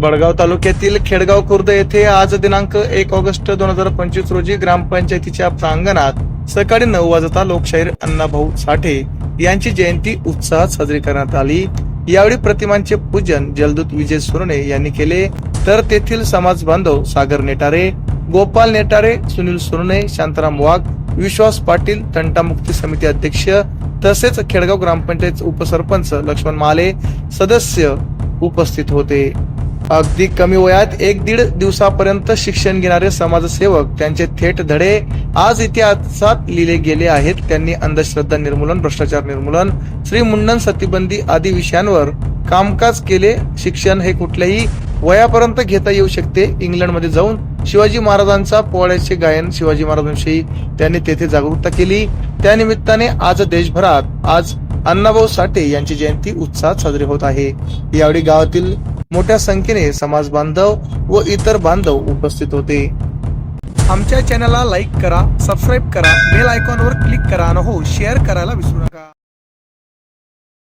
बडगाव तालुक्यातील खेडगाव खुर्द येथे आज दिनांक एक ऑगस्ट दोन हजार पंचवीस रोजी ग्रामपंचायतीच्या प्रांगणात सकाळी नऊ वाजता लोकशाहीर अण्णाभाऊ साठे यांची जयंती उत्साहात साजरी करण्यात आली. यावेळी प्रतिमांचे पूजन जलदूत विजय सुरणे यांनी केले. तर तेथील समाज बांधव सागर नेटारे गोपाल नेटारे सुनील सुरणे शांताराम वाघ विश्वास पाटील तंटामुक्ती समिती अध्यक्ष तसेच खेडगाव ग्रामपंचायत उपसरपंच लक्ष्मण माले सदस्य उपस्थित होते. अगदी कमी वयात एक दीड दिवसापर्यंत शिक्षण घेणारे समाजसेवक त्यांचे थेट धडे आज इतिहासात लिहिले गेले आहेत. त्यांनी अंधश्रद्धा निर्मूलन भ्रष्टाचार निर्मूलन श्री मुंडन सतीबंदी आदी विषयांवर कामकाज केले. शिक्षण हे कुठल्याही वयापर्यंत घेता येऊ शकते. इंग्लंडमध्ये जाऊन शिवाजी महाराजांचा पोवाड्याचे गायन शिवाजी महाराजांविषयी त्यांनी तेथे जागरूकता केली. त्यानिमित्ताने आज देशभरात आज अण्णाभाऊ साठे यांची जयंती उत्साहात साजरी होत आहे. यावेळी गावातील मोठ्या संख्येने समाज बांधव व इतर बांधव उपस्थित होते. आमच्या चॅनलला लाईक करा सबस्क्राईब करा बेल आयकॉनवर क्लिक करा आणि हो शेअर करायला विसरू नका.